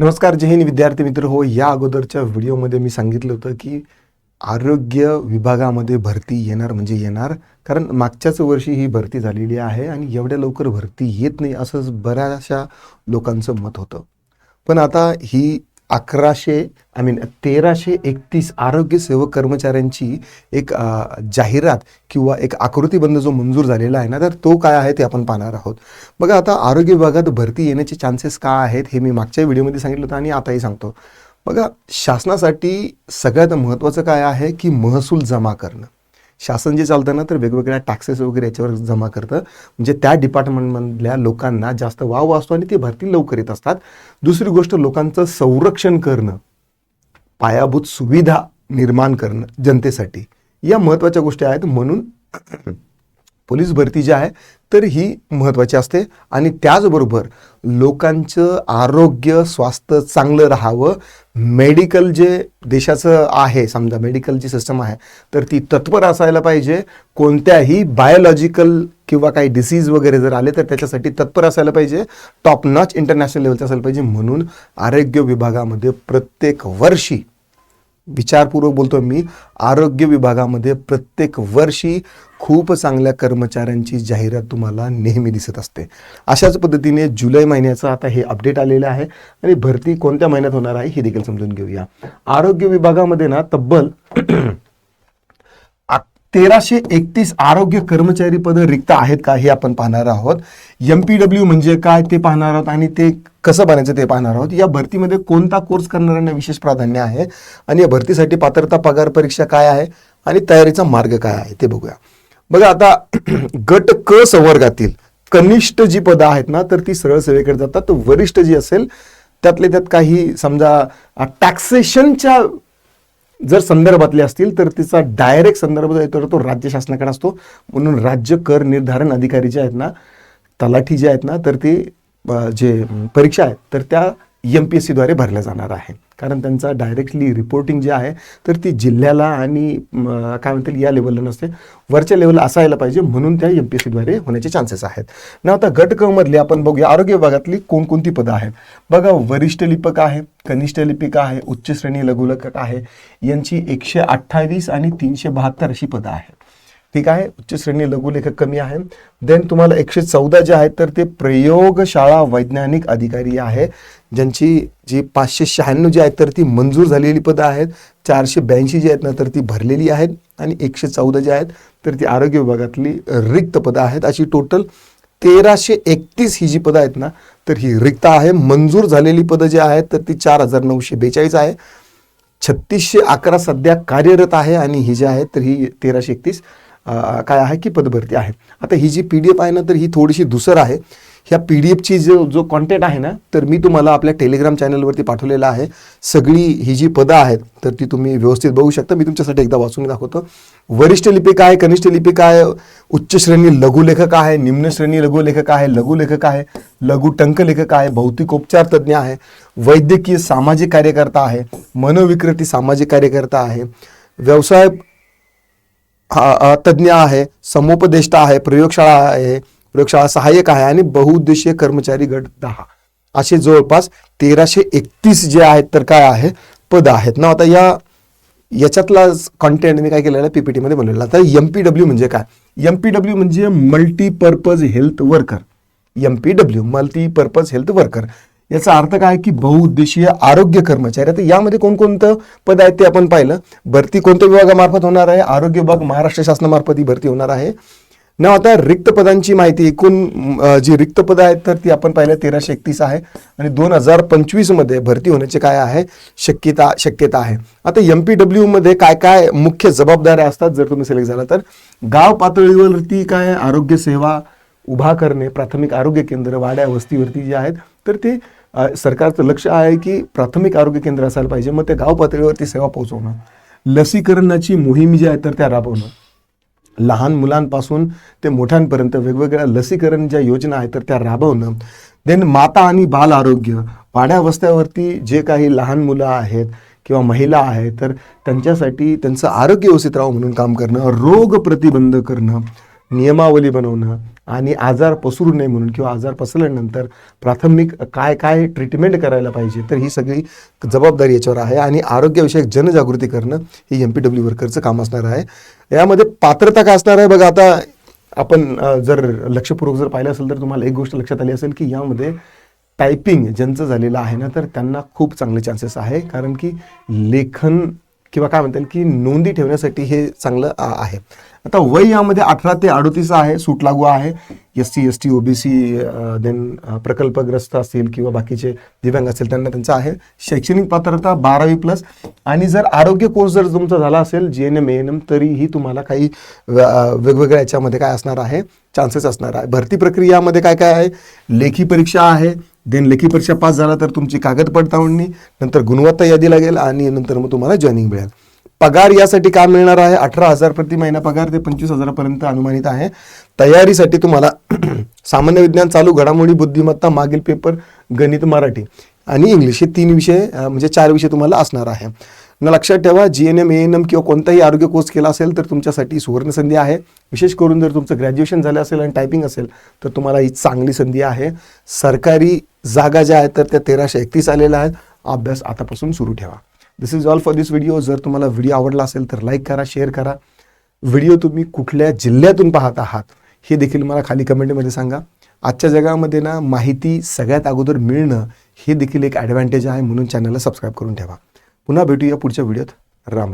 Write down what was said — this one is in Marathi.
नमस्कार जय हिंद विद्यार्थी मित्र. हो या अगोदरच्या व्हिडिओमध्ये मी सांगितलं होतं की आरोग्य विभागामध्ये भरती येणार म्हणजे येणार कारण मागच्याच वर्षी ही भरती झालेली आहे आणि एवढ्या लवकर भरती येत नाही असंच बऱ्याचशा लोकांचं मत होतं. पण आता ही अकराशे आय मीन तेराशे एकतीस आरोग्य सेवक कर्मचाऱ्यांची एक जाहिरात किंवा एक आकृतीबंध जो मंजूर झालेला आहे ना तर तो काय आहे ते आपण पाहणार आहोत. बघा आता आरोग्य विभागात भरती येण्याचे चान्सेस काय आहेत हे मी मागच्या व्हिडिओमध्ये सांगितलं होतं आणि आताही सांगतो. बघा शासनासाठी सगळ्यात महत्त्वाचं काय आहे की महसूल जमा करणं. शासन जे चालतं ना तर वेगवेगळ्या टॅक्सेस वगैरे याच्यावर जमा करतं. म्हणजे त्या डिपार्टमेंटमधल्या लोकांना जास्त वाव असतो आणि ते भरती लवकर येत असतात. दुसरी गोष्ट लोकांचं संरक्षण करणं पायाभूत सुविधा निर्माण करणं जनतेसाठी या महत्त्वाच्या गोष्टी आहेत. म्हणून पोलीस भरती जी आहे तर ही महत्त्वाची असते. आणि त्याचबरोबर लोकांचं आरोग्य स्वास्थ्य चांगलं राहावं. मेडिकल जे देशाचं आहे समजा मेडिकल जी सिस्टम आहे तर ती तत्पर असायला पाहिजे. कोणत्याही बायोलॉजिकल किंवा काही डिसीज वगैरे जर आले तर त्याच्यासाठी तत्पर असायला पाहिजे. टॉप नॉच इंटरनॅशनल लेवलचं असायला पाहिजे. म्हणून आरोग्य विभागामध्ये प्रत्येक वर्षी विचारपूर्वक बोलतो मी आरोग्य विभागामध्ये प्रत्येक वर्षी खूप चांगल्या कर्मचाऱ्यांची जाहिरात तुम्हाला नेहमी दिसत असते. अशाच पद्धतीने जुलै महिन्याचं आता हे अपडेट आलेलं आहे आणि भरती कोणत्या महिन्यात होणार आहे हे देखील समजून घेऊया. आरोग्य विभागामध्ये ना तब्बल तेराशे एकतीस आरोग्य कर्मचारी पदं रिक्त आहेत का हे आपण पाहणार आहोत. एम पी डब्ल्यू म्हणजे काय ते पाहणार आहोत आणि ते कसं बनायचं ते पाहणार आहोत. या भरतीमध्ये कोणता कोर्स करणाऱ्यांना विशेष प्राधान्य आहे आणि या भरतीसाठी पात्रता पगार परीक्षा काय आहे आणि तयारीचा मार्ग काय आहे ते बघूया. बघा आता गट क संवर्गातील कनिष्ठ जी पदं आहेत ना तर ती सरळ सेवेकडे जातात. तर वरिष्ठ जी असेल त्यातले त्यात काही समजा टॅक्सेशनच्या जर संदर्भातले असतील तर तिचा डायरेक्ट संदर्भ जो तर तो राज्य शासनाकडे असतो. म्हणून राज्य कर निर्धारण अधिकारी जे आहेत ना तलाठी जे आहेत ना तर ते जे परीक्षा आहेत तर त्या एम पी एस सीद्वारे भरल्या जाणार आहे कारण त्यांचा डायरेक्टली रिपोर्टिंग जे आहे तर ती जिल्ह्याला आणि काय म्हणतील या लेवलला नसते. वरच्या लेवलला असायला पाहिजे म्हणून त्या एम पी एस सीद्वारे होण्याचे चान्सेस आहेत. ना आता गट आपण बघूया आरोग्य विभागातली कोणकोणती पदं आहेत. बघा वरिष्ठ लिपक आहे कनिष्ठ लिपिक आहे उच्च श्रेणी लघुलेखक आहे यांची एकशे अठ्ठावीस आणि तीनशे बहात्तर अशी पदं आहेत. ठीक आहे उच्च श्रेणी लघुलेखक कमी आहे. देन तुम्हाला एकशे चौदा जे आहेत तर ते प्रयोगशाळा वैज्ञानिक अधिकारी आहे ज्यांची जी पाचशे शहाण्णव जी आहेत तर ती मंजूर झालेली पदं आहेत. चारशे ब्याऐंशी जी आहेत ना तर ती भरलेली आहेत. आणि एकशे चौदा जी आहेत तर ती आरोग्य विभागातली रिक्त पदं आहेत. अशी टोटल तेराशे एकतीस ही जी पदं आहेत ना तर ही रिक्त आहे. मंजूर झालेली पदं जी आहेत तर ती चार हजार नऊशे बेचाळीस आहे. छत्तीसशे अकरा सध्या कार्यरत आहे आणि ही जी आहे तर ही तेराशे एकतीस. काय आहे की पदभरती आहे. आता ही जी पी डी एफ आहे ना तर ही थोडीशी दुसर आहे. ह्या पी डी एफची जो जो कॉन्टेंट आहे ना तर मी तुम्हाला आपल्या टेलिग्राम चॅनलवरती पाठवलेला आहे. सगळी ही जी पदं आहेत तर ती तुम्ही व्यवस्थित बघू शकता. मी तुमच्यासाठी एकदा वाचून दाखवतो. वरिष्ठ लिपिक आहे कनिष्ठ लिपिक आहे उच्च श्रेणी लघुलेखक आहे निम्न श्रेणी लघुलेखक आहे लघुलेखक आहे लघु टंकलेखक आहे भौतिक उपचार तज्ज्ञ आहे वैद्यकीय सामाजिक कार्यकर्ता आहे मनोविकृती सामाजिक कार्यकर्ता आहे व्यवसाय हा- तज्ज्ञ आहे समुपदेष्टा आहे प्रयोगशाळा आहे प्रयोगशाळा सहाय्यक आहे आणि बहुउद्देशीय कर्मचारी गट दहा. असे जवळपास तेराशे एकतीस जे आहेत तर काय आहे? पद आहेत. ना आता या याच्यातला कॉन्टेंट मी काय केलेलं आहे? PPT मध्ये बनवलेला तर एम पी डब्ल्यू म्हणजे काय? एम पी डब्ल्यू म्हणजे multipurpose health worker M P W multipurpose health worker याचा अर्थ काय की बहुउद्देशीय आरोग्य कर्मचारी आता यामध्ये कोणकोणतं पद आहेत ते आपण पाहिलं. भरती कोणत्या विभागामार्फत होणार आहे? आरोग्य विभाग महाराष्ट्र शासनामार्फत ही भरती होणार आहे. ना आता रिक्त पदांची माहिती एकूण जी रिक्त पदं आहेत तर ती आपण पाहिलं तेराशे एकतीस आहे. आणि दोन हजार पंचवीसमध्ये भरती होण्याची काय आहे? शक्यता शक्यता आहे. आता एम पी डब्ल्यूमध्ये काय काय मुख्य जबाबदाऱ्या असतात जर तुम्ही सिलेक्ट झाला तर. गाव पातळीवरती काय आरोग्य सेवा उभा करणे प्राथमिक आरोग्य केंद्र वाड्या वस्तीवरती जे आहेत तर ते सरकारचं लक्ष आहे की प्राथमिक आरोग्य केंद्र असायला पाहिजे. मग ते गाव पातळीवरती सेवा पोहोचवणं लसीकरणाची मोहीम जी आहे तर त्या राबवणं. लहान मुलांपासून ते मोठ्यांपर्यंत वेगवेगळ्या लसीकरण ज्या योजना आहेत तर त्या राबवणं. देन माता आणि बाल आरोग्य. वाड्यावस्त्यावरती जे काही लहान मुलं आहेत किंवा महिला आहेत तर त्यांच्यासाठी त्यांचं आरोग्य व्यवस्थित राहावं म्हणून काम करणं. रोग प्रतिबंध करणं. नियमावली बनवणं आणि आजार पसरू नये म्हणून किंवा आजार पसरल्यानंतर प्राथमिक काय काय ट्रीटमेंट करायला पाहिजे तर ही सगळी जबाबदारी याच्यावर आहे. आणि आरोग्यविषयक जनजागृती करणं हे एम पी डब्ल्यू वर्करचं काम असणार आहे. यामध्ये पात्रता काय असणार आहे? बघा आता आपण जर लक्षपूर्वक जर पाहिलं असेल तर तुम्हाला एक गोष्ट लक्षात आली असेल की यामध्ये टायपिंग ज्यांचं झालेलं आहे ना तर त्यांना खूप चांगले चान्सेस आहे. कारण की लेखन किंवा काय म्हणतात की नोंदी ठेवण्यासाठी हे चांगलं आहे. आता वय यामध्ये अठरा ते अडोतीस आहे सूट लागू आहे. S C S T OBC then प्रकल्पग्रस्त असतील किंवा बाकीचे दिव्यांग असतील त्यांना त्यांचं आहे. शैक्षणिक पात्रता बारावी प्लस आणि जर आरोग्य कोर्स जर तुमचा झाला असेल G N M A N M तरीही तुम्हाला काही वेगवेगळ्या याच्यामध्ये काय असणार आहे? चान्सेस असणार आहे. भरती प्रक्रियामध्ये काय काय आहे? लेखी परीक्षा आहे. देन लेखी परीक्षा पास झाला तर तुमची कागद पडताळणी नंतर गुणवत्ता यादी लागेल आणि नंतर मग तुम्हाला जॉईनिंग मिळेल. पगार यासाठी काय मिळणार आहे? अठरा हजार प्रति महिना पगार ते पंचवीस हजारापर्यंत अनुमानित आहे. तयारीसाठी तुम्हाला सामान्य विज्ञान चालू घडामोडी बुद्धिमत्ता मागील पेपर गणित मराठी आणि इंग्लिश हे तीन विषय म्हणजे चार विषय तुम्हाला असणार आहे. न लक्षात ठेवा G N M A N M किंवा कोणताही आरोग्य कोर्स केला असेल तर तुमच्यासाठी सुवर्णसंधी आहे. विशेष करून जर तुमचं ग्रॅज्युएशन झालं असेल आणि टायपिंग असेल तर तुम्हाला ही चांगली संधी आहे. सरकारी जागा ज्या आहेत तर त्या तेराशे एकतीस आलेल्या आहेत. अभ्यास आतापासून सुरू ठेवा. This is all for this video जर तुम्हाला व्हिडिओ आवडला असेल तर लाईक करा शेअर करा. व्हिडिओ तुम्ही कुठल्या जिल्ह्यातून पाहत आहात हे देखील मला खाली कमेंटमध्ये सांगा. आजच्या जगामध्ये ना माहिती सगळ्यात अगोदर मिळणं हे देखील एक ॲडव्हान्टेज आहे. म्हणून चॅनलला सबस्क्राईब करून ठेवा. पुन्हा भेटूया पुढच्या व्हिडिओत. राम